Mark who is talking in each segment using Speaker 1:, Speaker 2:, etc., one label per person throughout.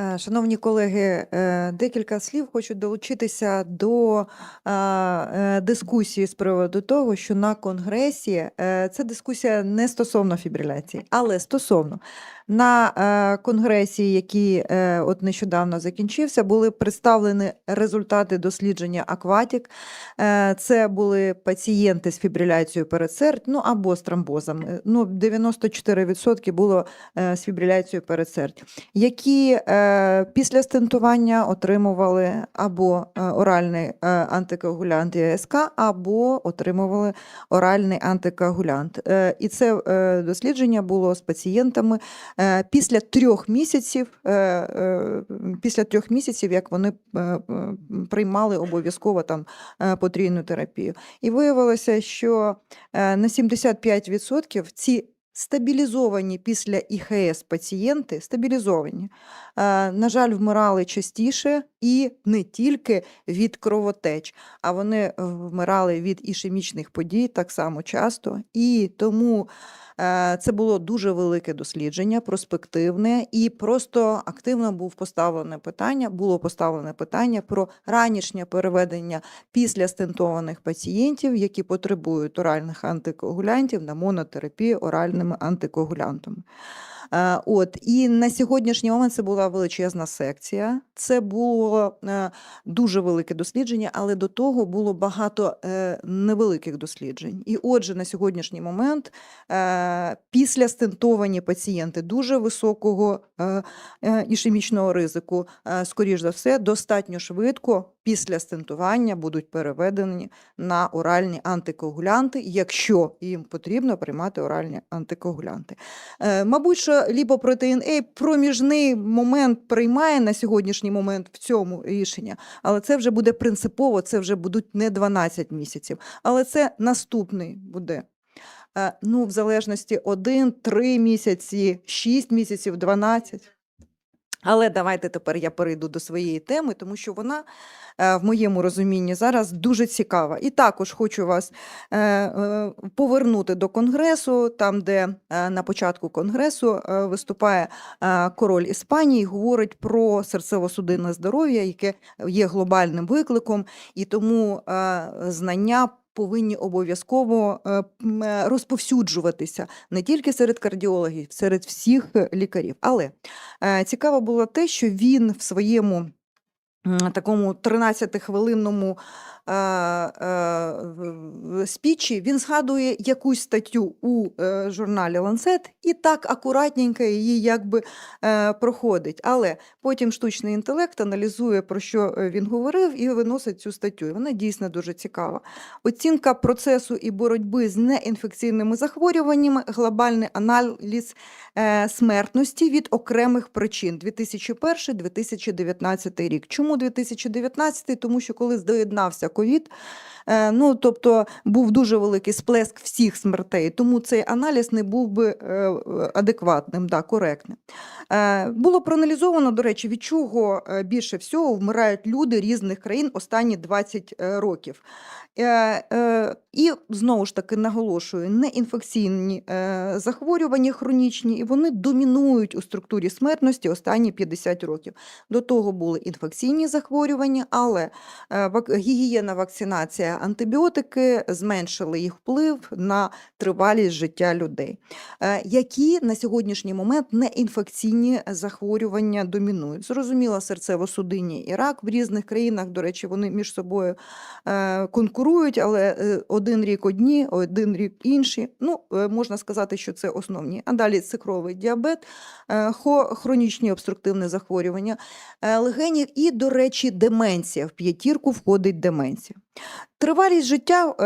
Speaker 1: Е, Шановні колеги, е, декілька слів хочу долучитися до е, дискусії з приводу того, що на конгресі ця дискусія не стосовно фібриляції, але стосовно на е, конгресі, який е, от нещодавно закінчився, були представлені результати дослідження Акватік. Е, Це були пацієнти з фібриляцією передсердь, ну або з тромбозами. Ну, 94% було з фібриляцією передсердь які після стентування отримували або оральний антикоагулянт ЄСК, або отримували оральний антикоагулянт. І це дослідження було з пацієнтами після трьох місяців, е, е, після трьох місяців, як вони е, е, приймали обов'язково там е, потрійну терапію. І виявилося, що е, на 75% ці Стабілізовані після ІХС пацієнти, стабілізовані, е, на жаль, вмирали частіше і не тільки від кровотеч, а вони е, вмирали від ішемічних подій так само часто. І тому е, це було дуже велике дослідження, проспективне, і просто активно був поставлене питання, було поставлене питання про ранішнє переведення після стентованих пацієнтів, які потребують оральних антикоагулянтів на монотерапію оральними антикоагулянтами. От і на сьогоднішній момент це була величезна секція. Це було е, дуже велике дослідження, але до того було багато е, невеликих досліджень. І отже, на сьогоднішній момент е, після стентовані пацієнти дуже високого ішемічного ризику, скоріш за все, достатньо швидко після стентування будуть переведені на оральні антикоагулянти, якщо їм потрібно приймати оральні антикоагулянти. Е, Мабуть, що ліпопротеїн А проміжний момент приймає на сьогоднішній момент в цьому рішення, але це вже буде принципово, це вже будуть не 12 місяців, але це наступний буде. Е, Ну, в залежності 1, 3 місяці, 6 місяців, 12. Але давайте тепер я перейду до своєї теми, тому що вона е, в моєму розумінні зараз дуже цікава. І також хочу вас е, е, повернути до конгресу, там, де на початку конгресу виступає король Іспанії, говорить про серцево-судинне здоров'я, яке є глобальним викликом, і тому знання. Повинні обов'язково е, е, розповсюджуватися не тільки серед кардіологів, серед всіх е, лікарів. Але Цікаво було те, що він в своєму такому 13-хвилинному е, е, в- в- спічі він згадує якусь статтю у е, журналі Lancet і так акуратненько її якби е, проходить. Але потім штучний інтелект аналізує, про що е, він говорив, і виносить цю статтю. І вона дійсно дуже цікава. Оцінка процесу і боротьби з неінфекційними захворюваннями, глобальний аналіз е, смертності від окремих причин 2001-2019 рік. Чому 2019? Тому що коли доєднався ковід, ну тобто був дуже великий сплеск всіх смертей, тому цей аналіз не був би е, адекватним, да, коректним. Е, Було проаналізовано, до речі, від чого е, більше всього вмирають люди різних країн останні 20 е, років. Е, е, І знову ж таки наголошую, неінфекційні е, захворювання хронічні, і вони домінують у структурі смертності останні 50 років. До того були інфекційні захворювання, але е, гігієна, вакцинація, антибіотики зменшили їх вплив на тривалість життя людей. Е, Які на сьогоднішній момент неінфекційні захворювання домінують? Зрозуміло, серцево-судинні і рак в різних країнах, до речі, вони між собою е, конкурують, але е, один рік одні, один рік інші. Ну, можна сказати, що це основні. А далі цукровий діабет, хронічні обструктивні захворювання легенів і, до речі, деменція. В п'ятірку входить деменція. Тривалість життя е,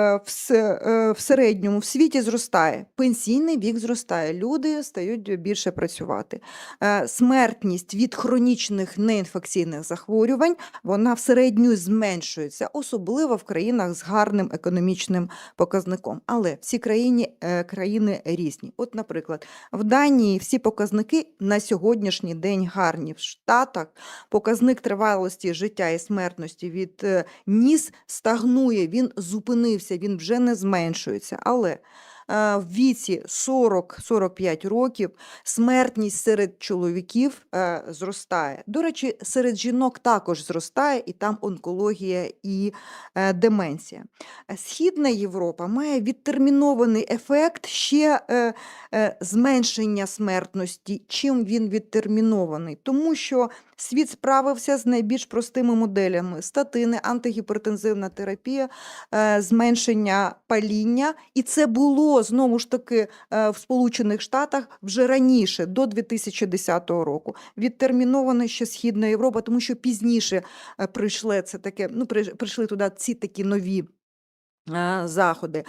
Speaker 1: е, в середньому в світі зростає, пенсійний вік зростає, люди стають більше працювати. Е, Смертність від хронічних неінфекційних захворювань вона в середню зменшується, особливо в країнах з гарним економічним показником. Але всі країни, країни різні. От, наприклад, в Данії всі показники на сьогоднішній день гарні. В Штатах показник тривалості життя і смертності від ніс стагнує, він зупинився, він вже не зменшується. Але е, в віці 40-45 років смертність серед чоловіків е, зростає. До речі, серед жінок також зростає, і там онкологія і е, деменція. Східна Європа має відтермінований ефект ще зменшення смертності. Чим він відтермінований? Тому що світ справився з найбільш простими моделями: статини, антигіпертензивна терапія, е, зменшення паління. І це було знову ж таки е, в Сполучених Штатах вже раніше, до 2010 року. Відтермінована ще Східна Європа, тому що пізніше е, прийшли це таке, ну прийшли туди ці такі нові. Е, Заходи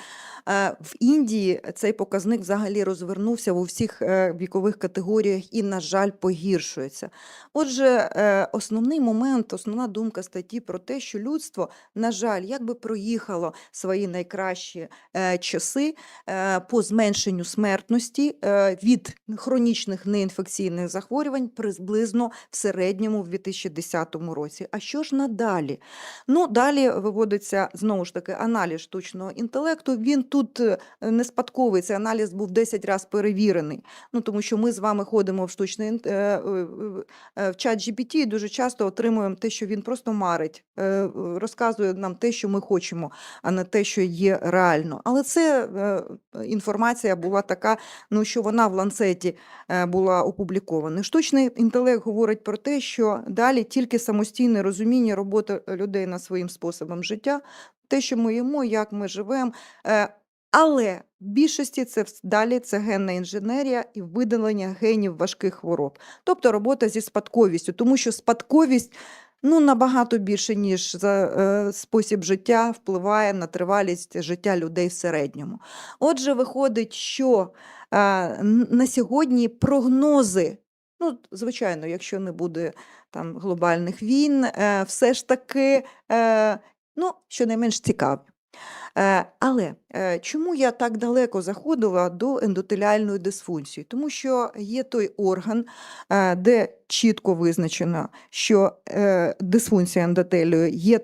Speaker 1: Е, в Індії цей показник взагалі розвернувся в усіх е, вікових категоріях і, на жаль, погіршується. Отже, основний момент, основна думка статті про те, що людство, на жаль, якби проїхало свої найкращі часи по зменшенню смертності від хронічних неінфекційних захворювань приблизно в середньому в 2010 році. А що ж надалі? Ну, далі виводиться знову ж таки аналіз штучного інтелекту. Він тут е, не спадковий, цей аналіз був 10 разів перевірений. Ну, тому що ми з вами ходимо в штучний е, е, в чат GPT і дуже часто отримуємо те, що він просто марить, розказує нам те, що ми хочемо, а не те, що є реально. Але це інформація була така, ну що вона в ланцеті була опублікована. Штучний інтелект говорить про те, що далі тільки самостійне розуміння роботи людей над своїм способом життя, те, що ми їмо, як ми живемо. Е, Але в більшості це далі це генна інженерія і видалення генів важких хвороб, тобто робота зі спадковістю, тому що спадковість ну, набагато більше, ніж за е, спосіб життя, впливає на тривалість життя людей в середньому. Отже, виходить, що е, на сьогодні прогнози. Ну, звичайно, якщо не буде там глобальних війн, е, все ж таки, е, ну, щонайменш цікаві. Е, Але е, чому я так далеко заходила до ендотеліальної дисфункції? Тому що є той орган, е, де чітко визначено, що дисфункція ендотелію є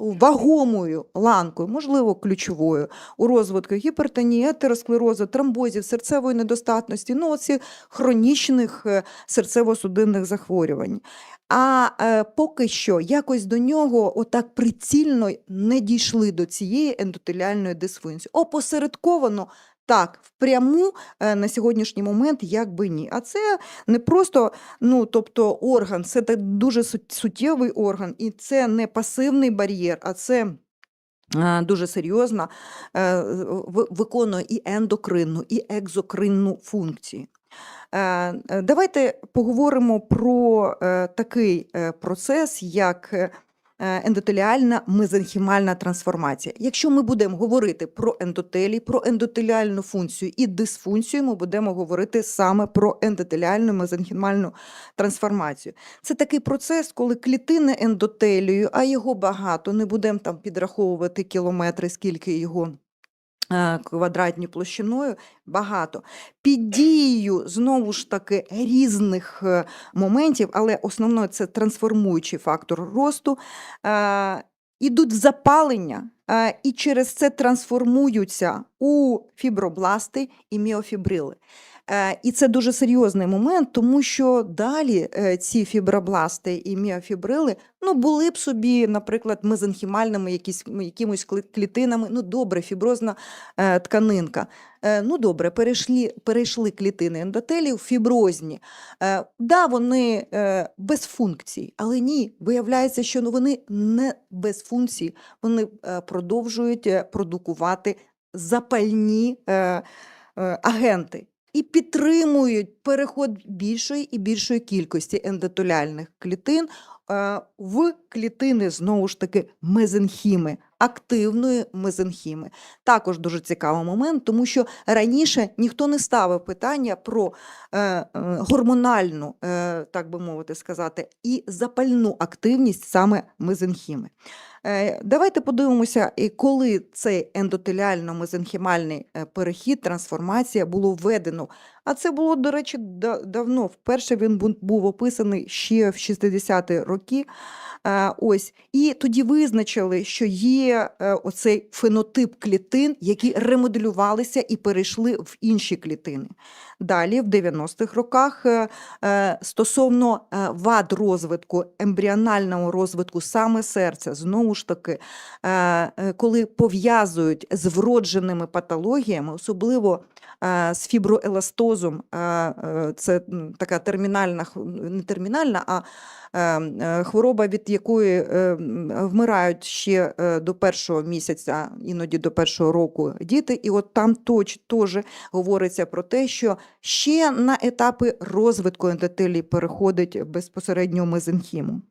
Speaker 1: вагомою ланкою, можливо, ключовою у розвитку гіпертонії, атеросклерозу, тромбозів, серцевої недостатності, ну, оці хронічних е, серцево-судинних захворювань. А е, поки що якось до нього отак прицільно не дійшли до цієї ендотеліальної дисфункції. Опосередковано так, впряму е, на сьогоднішній момент якби ні. А це не просто ну, тобто орган, це дуже суттєвий орган, і це не пасивний бар'єр, а це. Дуже серйозно е, виконує і ендокринну, і екзокринну функції. Е, Давайте поговоримо про е, такий процес, як ендотеліальна мезенхімальна трансформація. Якщо ми будемо говорити про ендотелій, про ендотеліальну функцію і дисфункцію, ми будемо говорити саме про ендотеліальну мезенхімальну трансформацію. Це такий процес, коли клітини ендотелію, а його багато, не будемо там підраховувати кілометри, скільки його е, квадратні площиною, багато. Під дією знову ж таки різних е, моментів, але основно це трансформуючий фактор росту. е, Ідуть в запалення, е, і через це трансформуються у фібробласти і міофібрили. Е, І це дуже серйозний момент, тому що далі е, ці фібробласти і міофібрили ну, були б собі, наприклад, мезенхімальними якісь, якимось клітинами. Ну, добре, фіброзна е, тканинка. Ну, добре, перейшли, перейшли клітини ендотелію в фіброзні. Да, вони без функцій, але ні, виявляється, що ну, вони не без функцій, вони продовжують продукувати запальні агенти і підтримують переход більшої і більшої кількості ендотеліальних клітин е, в клітини, знову ж таки, мезенхіми, активної мезенхіми. Також дуже цікавий момент, тому що раніше ніхто не ставив питання про е, е, гормональну, е, так би мовити сказати, і запальну активність саме мезенхіми. Давайте подивимося, коли цей ендотеліально-мезенхімальний перехід, трансформація було введено А це було, до речі, давно. Вперше він був описаний ще в 60-ті роки. Ось і тоді визначили, що є е, оцей фенотип клітин, які ремоделювалися і перейшли в інші клітини. Далі, в 90-х роках, е, е, стосовно е, вад розвитку, ембріонального розвитку саме серця, знову ж таки, коли пов'язують з вродженими патологіями, особливо з фіброеластозом, це така термінальна, не термінальна, а хвороба, від якої вмирають ще до першого місяця, іноді до першого року діти. І от там теж говориться про те, що ще на етапи розвитку ендотелій переходить безпосередньо мезенхіму.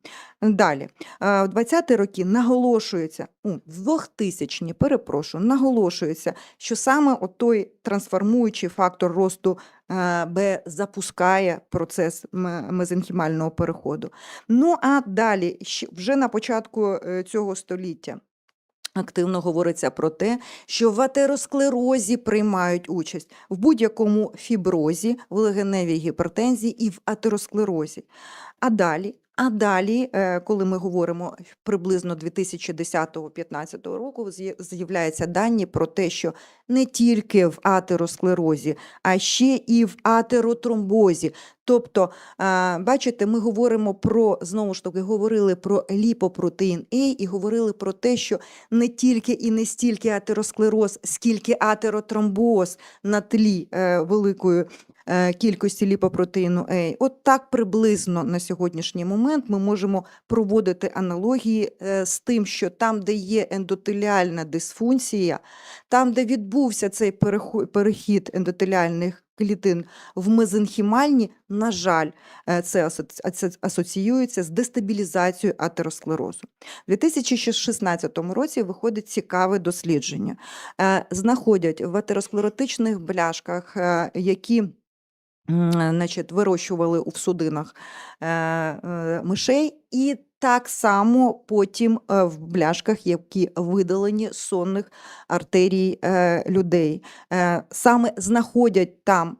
Speaker 1: Далі, е, в 20-ті роки наголошується, у 2000-ні, перепрошую, наголошується, що саме той трансформуючий фактор росту е, Б запускає процес мезенхімального переходу. Ну а далі, вже на початку е, цього століття. Активно говориться про те, що в атеросклерозі приймають участь в будь-якому фіброзі, в легеневій гіпертензії і в атеросклерозі. А далі, а далі, е, коли ми говоримо приблизно 2010-2015 року, з'являються дані про те, що не тільки в атеросклерозі, а ще і в атеротромбозі. Тобто, е, бачите, ми говоримо про знову ж таки говорили про ліпопротеїн А і говорили про те, що не тільки і не стільки атеросклероз, скільки атеротромбоз на тлі е, великої е, кількості ліпопротеїну А. От так приблизно на сьогоднішній момент ми можемо проводити аналогії е, з тим, що там, де є ендотеліальна дисфункція, там, де відбувся цей перехід ендотеліальних клітин в мезенхімальні, на жаль, е, це асоціюється з дестабілізацією атеросклерозу. У 2016 році виходить цікаве дослідження. Е, Знаходять в атеросклеротичних бляшках, е, які значить, вирощували у судинах е, е, мишей, і так само потім в бляшках, які видалені з сонних артерій людей. Саме знаходять там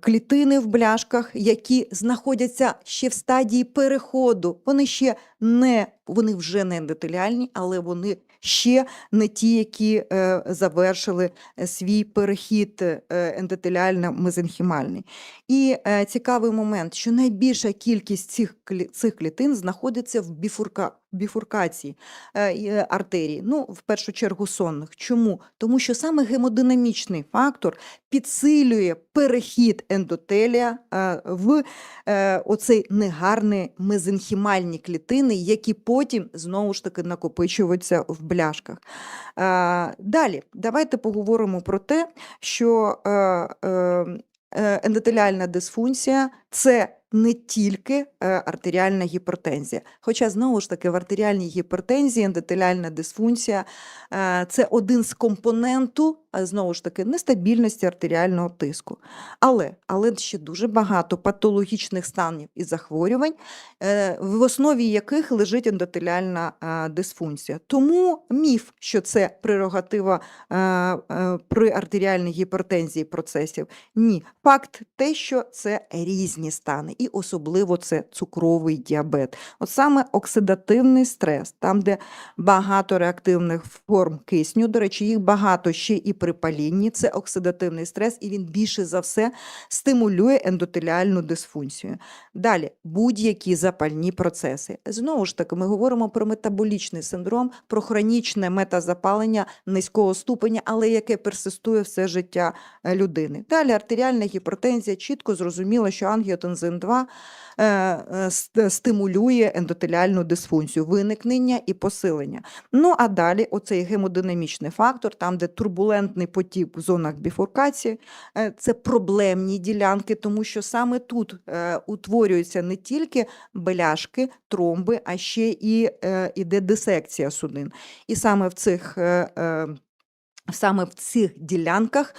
Speaker 1: клітини в бляшках, які знаходяться ще в стадії переходу. Вони ще не вони вже не ендотеліальні, але вони ще не ті, які е, завершили е, свій перехід е, ендотеліально-мезенхімальний. І цікавий момент, що найбільша кількість цих, цих клітин знаходиться в біфурка, біфуркації е, е, артерії, ну, в першу чергу сонних. Чому? Тому що саме гемодинамічний фактор підсилює перехід ендотелія е, в оцей негарний мезенхімальні клітини, які потім знову ж таки накопичуються в бляшках. Далі, давайте поговоримо про те, що е, е, е, ендотеліальна дисфункція це не тільки е, артеріальна гіпертензія. Хоча, знову ж таки, в артеріальній гіпертензії ендотеліальна дисфункція е, це один з компоненту, знову ж таки, нестабільності артеріального тиску. Але, але ще дуже багато патологічних станів і захворювань, е, в основі яких лежить ендотеліальна дисфункція. Тому міф, що це прерогатива при артеріальній гіпертензії процесів. Ні, факт те, що це різні стани, і особливо це цукровий діабет. От саме оксидативний стрес, там, де багато реактивних форм кисню, до речі, їх багато ще і при палінні, це оксидативний стрес, і він більше за все стимулює ендотеліальну дисфункцію. Далі, будь-які запальні процеси. Знову ж таки, ми говоримо про метаболічний синдром, про хронічне метазапалення низького ступеня, але яке персистує все життя е, людини. Далі артеріальна гіпертензія чітко зрозуміло, що ангіотензин 2 е, е, ст- стимулює ендотеліальну дисфункцію, виникнення і посилення. Ну а далі оцей гемодинамічний фактор, там, де турбулентний потік в зонах біфуркації, е, це проблемні ділянки, тому що саме тут е, утворюються не тільки беляшки, тромби, а ще і е, іде дисекція судин. І саме в цих, саме в цих ділянках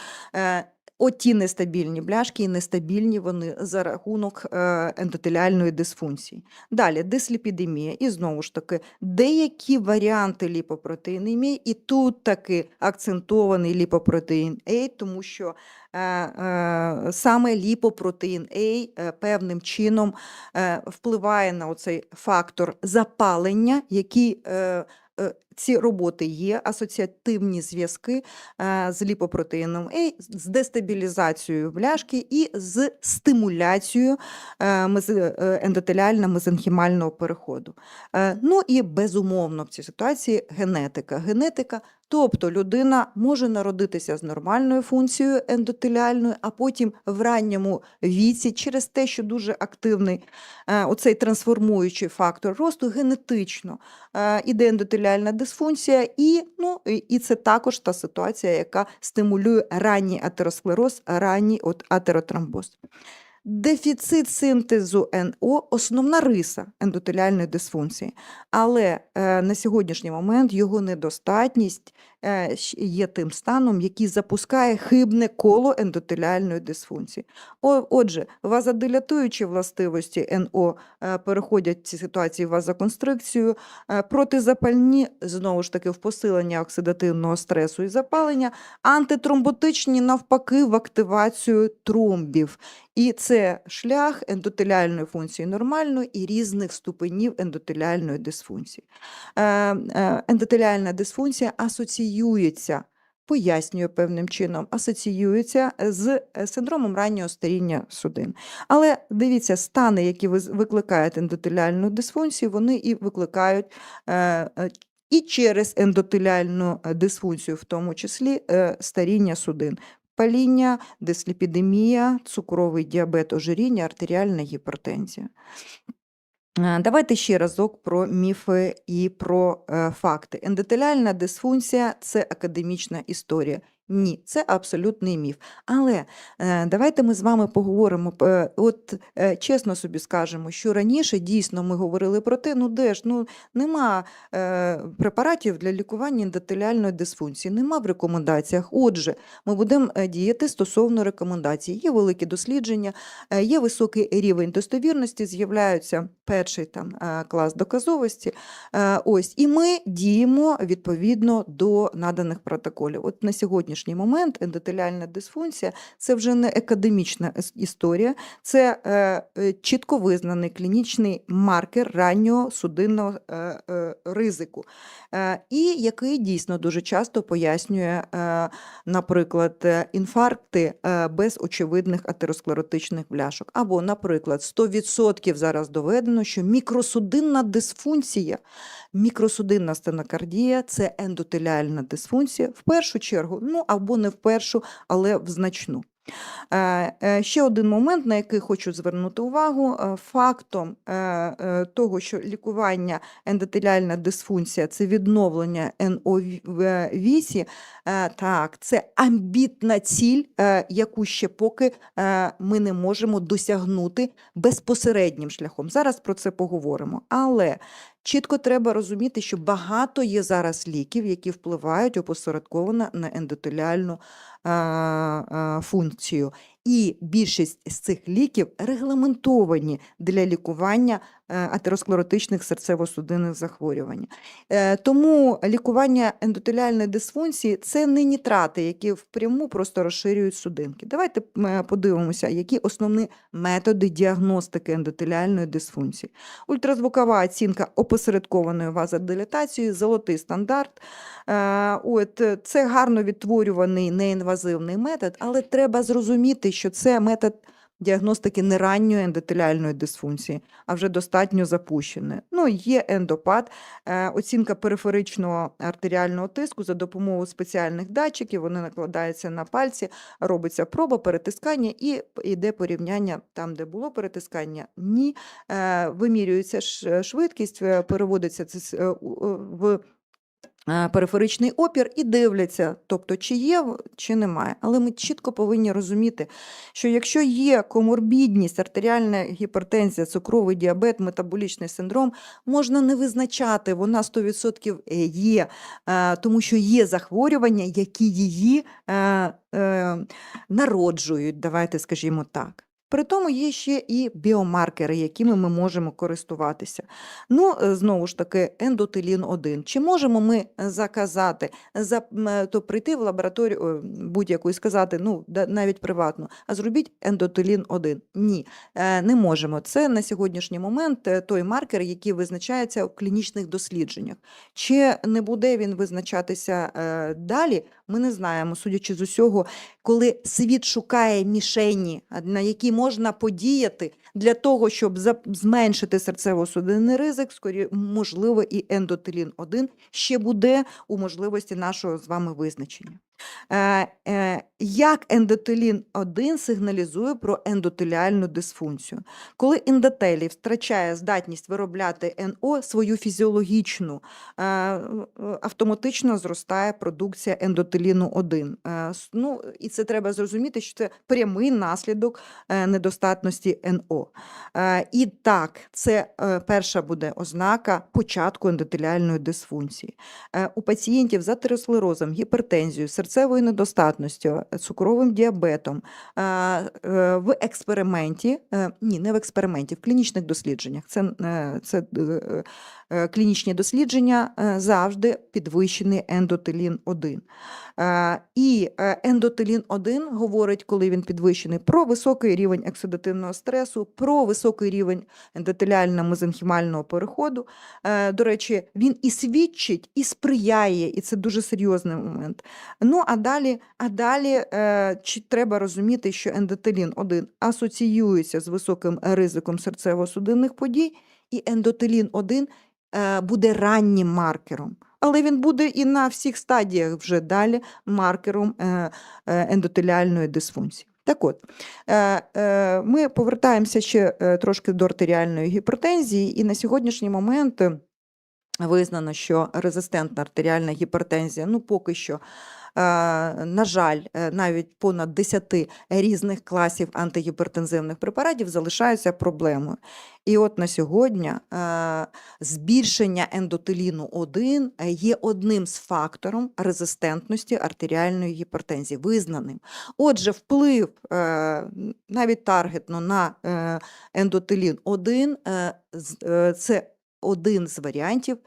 Speaker 1: Оті нестабільні бляшки, і нестабільні вони за рахунок е, ендотеліальної дисфункції. Далі дисліпідемія, і знову ж таки, деякі варіанти ліпопротеїнемії, і тут таки акцентований ліпопротеїн А, тому що е, е, саме ліпопротеїн е, певним чином впливає на оцей фактор запалення, який ці роботи є асоціативні зв'язки е, з ліпопротеїном А, з дестабілізацією бляшки і з стимуляцією е, е, ендотеліально-мезенхімального переходу. Е, Ну і безумовно в цій ситуації генетика. Генетика, тобто людина може народитися з нормальною функцією ендотеліальною, а потім в ранньому віці через те, що дуже активний е, оцей трансформуючий фактор росту генетично е, іде ендотеліальна дисфункція, і, ну, і- це також та ситуація, яка стимулює ранній атеросклероз, ранній от атеротромбоз. Дефіцит синтезу НО основна риса ендотеліальної дисфункції, але е, на сьогоднішній момент його недостатність е, є тим станом, який запускає хибне коло ендотеліальної дисфункції. Отже, вазодилатуючі властивості НО е, переходять в ці ситуації в вазоконстрикцію, протизапальні, знову ж таки, в посилення оксидативного стресу і запалення, антитромботичні, навпаки, в активацію тромбів. І це шлях ендотеліальної функції нормальної і різних ступенів ендотеліальної дисфункції. Е, е, Ендотеліальна дисфункція асоціюється, пояснює певним чином, асоціюється з е, синдромом раннього старіння судин. Але дивіться, стани, які викликають ендотеліальну дисфункцію, вони і викликають. І через ендотеліальну дисфункцію, в тому числі старіння судин паління, дисліпідемія, цукровий діабет, ожиріння, артеріальна гіпертензія. Е, Давайте ще разок про міфи і про е, факти. Ендотеліальна дисфункція це академічна історія. Ні, це абсолютний міф. Але е, давайте ми з вами поговоримо. е, От е, чесно собі скажемо, що раніше дійсно ми говорили про те, ну де ж ну нема препаратів для лікування ендотеліальної дисфункції, нема в рекомендаціях. Отже, ми будемо діяти стосовно рекомендацій. Є великі дослідження, є високий рівень достовірності, з'являються перший там клас доказовості. Ось, і ми діємо відповідно до наданих протоколів. От на сьогоднішній момент ендотеліальна дисфункція це вже не академічна історія, це е, е, чітко визнаний клінічний маркер раннього судинного е, е, ризику, е, і який дійсно дуже часто пояснює, е, наприклад, інфаркти е, без очевидних атеросклеротичних бляшок. Або, наприклад, 100% зараз доведено, що мікросудинна дисфункція, мікросудинна стенокардія це ендотеліальна дисфункція в першу чергу, ну або не в першу, але в значну. Е, е, Ще один момент, на який хочу звернути увагу, е, фактом того, що лікування ендотеліальна дисфункція це відновлення НО-вісі, так, це амбітна ціль, яку ще поки ми не можемо досягнути безпосереднім шляхом. Зараз про це поговоримо. Але чітко треба розуміти, що багато є зараз ліків, які впливають опосередковано на ендотеліальну функцію. І більшість з цих ліків регламентовані для лікування е, атеросклеротичних серцево-судинних захворювань. Е, Тому лікування ендотеліальної дисфункції це не нітрати, які впряму просто розширюють судинки. Давайте е, подивимося, які основні методи діагностики ендотеліальної дисфункції. Ультразвукова оцінка опосередкованої вазодилатації, золотий стандарт. От, це гарно відтворюваний неінвазивний метод, але треба зрозуміти, що це метод діагностики не ранньої ендотеліальної дисфункції, а вже достатньо запущений. Ну, є ендопад, е, оцінка периферичного артеріального тиску за допомогою спеціальних датчиків, вони накладаються на пальці, робиться проба, перетискання і йде порівняння там, де було перетискання, ні. Е, Вимірюється швидкість, е, переводиться в периферичний опір і дивляться, тобто чи є, чи немає. Але ми чітко повинні розуміти, що якщо є коморбідність, артеріальна гіпертензія, цукровий діабет, метаболічний синдром, можна не визначати, вона 100% є, е, тому що є захворювання, які її е, е, народжують, давайте скажімо так. При тому є ще і біомаркери, якими ми можемо користуватися. Ну, е, знову ж таки, ендотелін 1. Чи можемо ми е, заказати, за, е, то прийти в лабораторію будь-яку і сказати, ну, навіть приватно, а зробіть ендотелін 1? Ні, не можемо. Це на сьогоднішній момент той маркер, який визначається в клінічних дослідженнях. Чи не буде він визначатися далі, ми не знаємо, судячи з усього, коли світ шукає мішені, на які можна подіяти для того, щоб зменшити серцево-судинний ризик, скорі, можливо, і ендотелін 1 ще буде у можливості нашого з вами визначення. Е, е, як ендотелін 1 сигналізує про ендотеліальну дисфункцію? Коли ендотелій втрачає здатність виробляти НО свою фізіологічну, е, автоматично зростає продукція ендотеліну 1. Е, Ну, і це треба зрозуміти, що це прямий наслідок недостатності НО. І так, це перша буде ознака початку ендотеліальної дисфункції. У пацієнтів з атеросклерозом, гіпертензією, серцевою недостатністю, е, цукровим діабетом е, е, в експерименті, ні, не в експерименті, в клінічних дослідженнях. Це, це клінічні дослідження е, завжди підвищений ендотелін 1. Е, І е, ендотелін 1 говорить, коли він підвищений, про високий рівень оксидативного стресу, про високий рівень ендотеліально-мезенхімального переходу. Е, До речі, він і свідчить, і сприяє, і це дуже серйозний момент. Ну, а далі, а далі е, чи треба розуміти, що ендотелін 1 асоціюється з високим ризиком серцево-судинних подій, і ендотелін 1 е, буде раннім маркером. Але він буде і на всіх стадіях вже далі маркером е, е, ендотеліальної дисфункції. Так от, е, е, ми повертаємося ще е, трошки до артеріальної гіпертензії, і на сьогоднішній момент е, визнано, що резистентна артеріальна гіпертензія, ну поки що, е, на жаль, е, навіть понад 10 різних класів антигіпертензивних препаратів залишаються проблемою. І от на сьогодні е, збільшення ендотеліну 1 є одним з фактором резистентності артеріальної гіпертензії, визнаним. Отже, вплив навіть таргетно на ендотелін 1 е, з- е, це один з варіантів.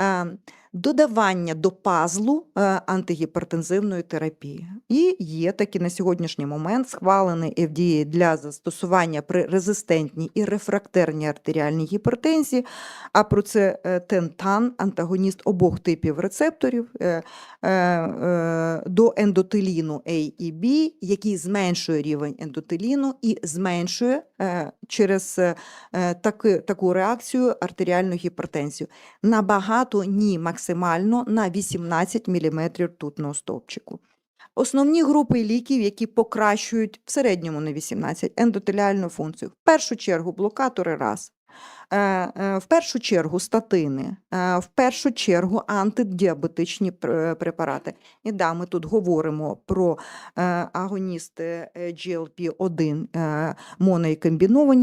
Speaker 1: Е, додавання до пазлу е, антигіпертензивної терапії. І є таки на сьогоднішній момент схвалений FDA для застосування при резистентній і рефрактерній артеріальній гіпертензії, а про це е, тентан, антагоніст обох типів рецепторів е, до ендотеліну A і B, який зменшує рівень ендотеліну і зменшує через таку реакцію артеріальну гіпертензію. Набагато ні, максимально на 18 мм ртутного стовпчику. Основні групи ліків, які покращують в середньому на 18 ендотеліальну функцію. В першу чергу блокатори раз. Е, е, В першу чергу статини, е, в першу чергу антидіабетичні препарати. І да, ми тут говоримо про агоністи е, GLP-1 е, моно.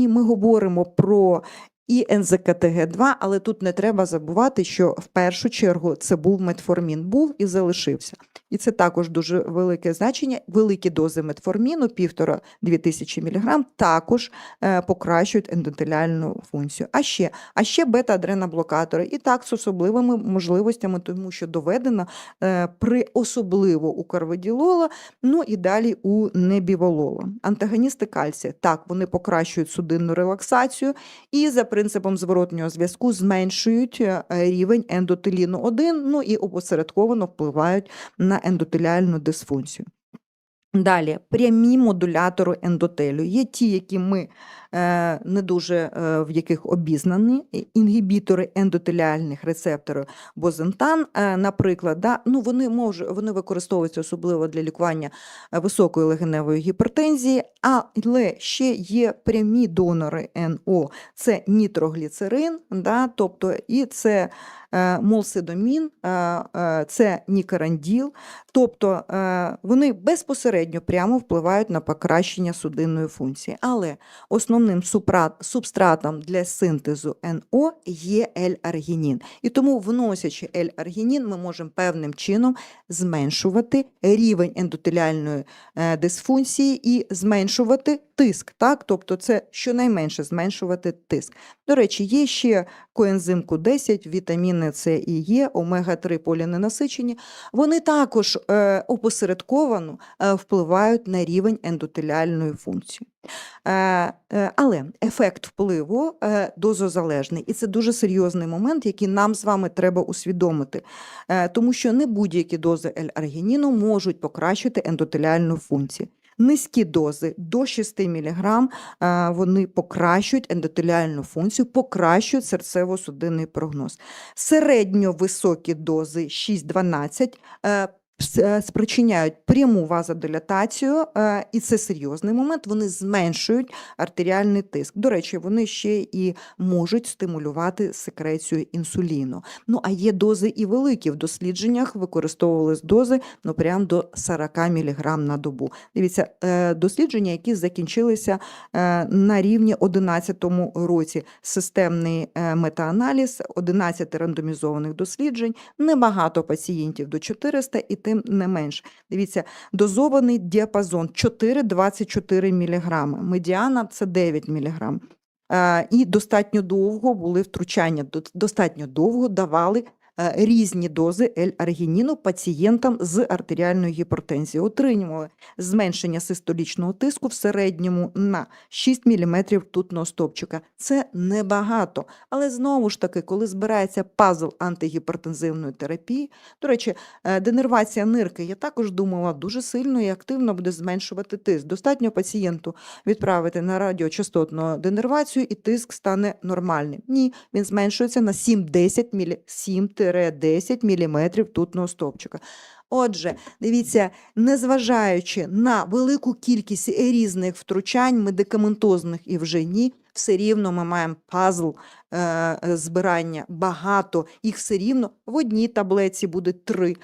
Speaker 1: Ми говоримо про і НЗКТГ2, але тут не треба забувати, що в першу чергу це був метформін, був і залишився. І це також дуже велике значення. Великі дози метформіну, півтора-дві тисячі міліграм, також е, покращують ендотеліальну функцію. А ще, а ще бета-адреноблокатори. І так з особливими можливостями, тому що доведено е, при особливо у карваділола, ну і далі у небіволола. Антагоністи кальція, так, вони покращують судинну релаксацію і за принципом зворотнього зв'язку зменшують е, рівень ендотеліну 1, ну і опосередковано впливають на ендотеліальну дисфункцію. Далі. Прямі модулятори ендотелю. Є ті, які ми е, не дуже е, в яких обізнані, інгібітори ендотеліальних рецепторів бозентан, е, наприклад, да, ну, вони, мож, вони використовуються особливо для лікування е, високої легеневої гіпертензії, але ще є прямі донори НО, це нітрогліцерин, да, тобто і це е, молсидомін, е, це нікаранділ, тобто е, вони безпосередньо прямо впливають на покращення судинної функції. Але основним субстратом для синтезу НО є L-аргінін. І тому, вносячи L-аргінін, ми можемо певним чином зменшувати рівень ендотеліальної е, дисфункції і зменшувати тиск. Так? Тобто це щонайменше зменшувати тиск. До речі, є ще коензим Q10, вітаміни С і Е, омега-3 поліненасичені. Вони також опосередковано е, впливають на рівень ендотеліальної функції. Е, е, але ефект впливу е, дозозалежний, і це дуже серйозний момент, який нам з вами треба усвідомити, Е, тому що не будь-які дози L-аргініну можуть покращити ендотеліальну функцію. Низькі дози до 6 мг е, вони покращують ендотеліальну функцію, покращують серцево-судинний прогноз. Середньо високі дози 6-12 е, пс- е, спричиняють пряму вазодилатацію, е, і це серйозний момент. Вони зменшують артеріальний тиск. До речі, вони ще і можуть стимулювати секрецію інсуліну. Ну а є дози і великі. В дослідженнях використовувались дози ну прям до 40 мг на добу. Дивіться, е, дослідження, які закінчилися е, на рівні 11 році. Системний е, метааналіз, 11 рандомізованих досліджень, небагато пацієнтів до 400 і тим не менш. Дивіться, дозований діапазон 4-24 мг, медіана це 9 мг. Е, І достатньо довго були втручання, до- достатньо довго давали різні дози L-аргініну пацієнтам з артеріальною гіпертензією. Отримували зменшення систолічного тиску в середньому на 6 мм тутного стовпчика. Це небагато. Але знову ж таки, коли збирається пазл антигіпертензивної терапії, до речі, е, денервація нирки, я також думала, дуже сильно і активно буде зменшувати тиск. Достатньо пацієнту відправити на радіочастотну денервацію, і тиск стане нормальним. Ні, він зменшується на 7-10 мілі... 7-10 мм тутного стовпчика. Отже, дивіться, незважаючи на велику кількість різних втручань, медикаментозних і вже ні, все рівно ми маємо пазл збирання багато, їх все рівно в одній таблетці буде три,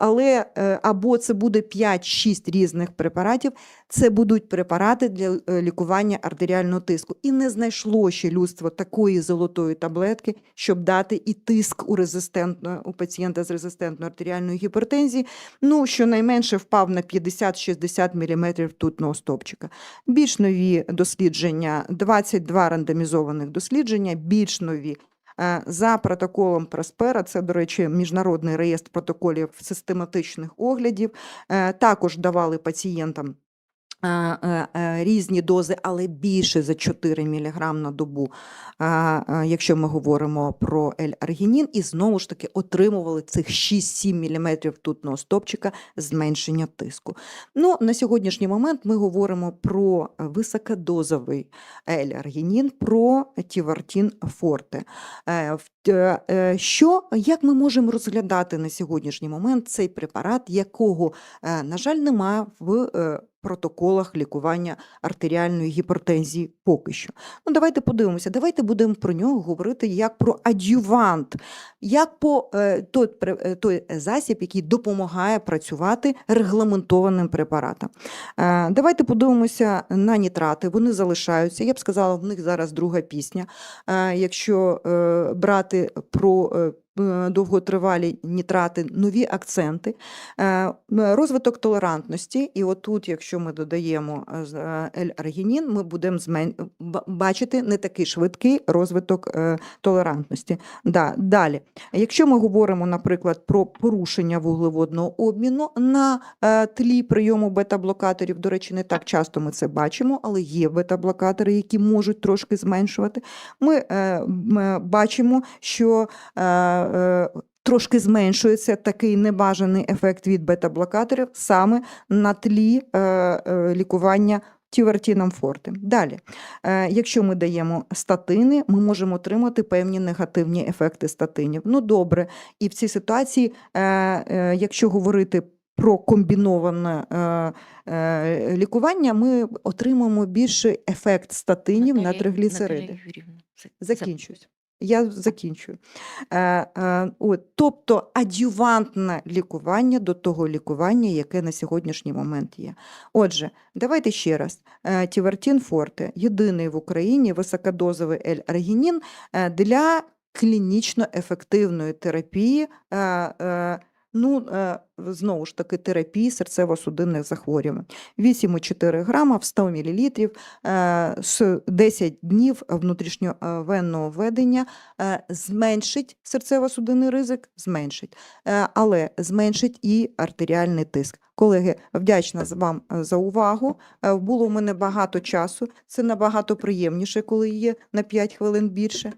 Speaker 1: але е, або це буде 5-6 різних препаратів, це будуть препарати для е, лікування артеріального тиску. І не знайшло ще людство такої золотої таблетки, щоб дати і тиск у резистентно, у пацієнта з резистентною артеріальною гіпертензією, ну, щонайменше впав на 50-60 мм тутного стопчика. Більш нові дослідження, 22 рандомізованих дослідження, більш нові. Е, За протоколом Проспера, це, до речі, міжнародний реєстр протоколів систематичних оглядів, е, також давали пацієнтам різні дози, але більше за 4 мг на добу, е, е, якщо ми говоримо про L-аргінін, і знову ж таки отримували цих 6-7 мм тутного стопчика зменшення тиску. Ну, на сьогоднішній момент ми говоримо про високодозовий L-аргінін, про тівартін форте. Е, е, Що, як ми можемо розглядати на сьогоднішній момент цей препарат, якого, е, на жаль, немає в протоколах лікування артеріальної гіпертензії поки що. Ну, давайте подивимося, давайте будемо про нього говорити як про адювант, як по той, той засіб, який допомагає працювати регламентованим препаратом. Е, давайте подивимося на нітрати. Вони залишаються. Я б сказала, в них зараз друга пісня. Якщо е, брати про е, довготривалі нітрати, нові акценти, Е, розвиток толерантності, і отут, якщо ми додаємо е, е, L-аргінін, ми будемо змен... бачити не такий швидкий розвиток е, толерантності. Да, далі, якщо ми говоримо, наприклад, про порушення вуглеводного обміну на е, тлі прийому бета-блокаторів, до речі, не так часто ми це бачимо, але є бета-блокатори, які можуть трошки зменшувати. Ми е, е, бачимо, що е, е, трошки зменшується такий небажаний ефект від бета-блокаторів саме на тлі е, е, лікування тівертіном форте. Далі, е, якщо ми даємо статини, ми можемо отримати певні негативні ефекти статинів. Ну добре, і в цій ситуації, е, е, якщо говорити про комбіноване е, е, лікування, ми отримаємо більший ефект статинів на
Speaker 2: Наталія-
Speaker 1: тригліцериди. Закінчуюсь. Я закінчую. Е, е, от, тобто адювантне лікування до того лікування, яке на сьогоднішній момент є. Отже, давайте ще раз. Е, Тівертін Форте єдиний в Україні високодозовий L-аргінін е, для клінічно ефективної терапії. Ну, е, знову ж таки, терапії серцево-судинних захворювань. 8,4 грама в 100 мл з 10 днів внутрішньовенного введення е, зменшить серцево-судинний ризик, зменшить, е, але зменшить і артеріальний тиск. Колеги, вдячна вам за увагу. Було в мене багато часу. Це набагато приємніше, коли є на 5 хвилин більше.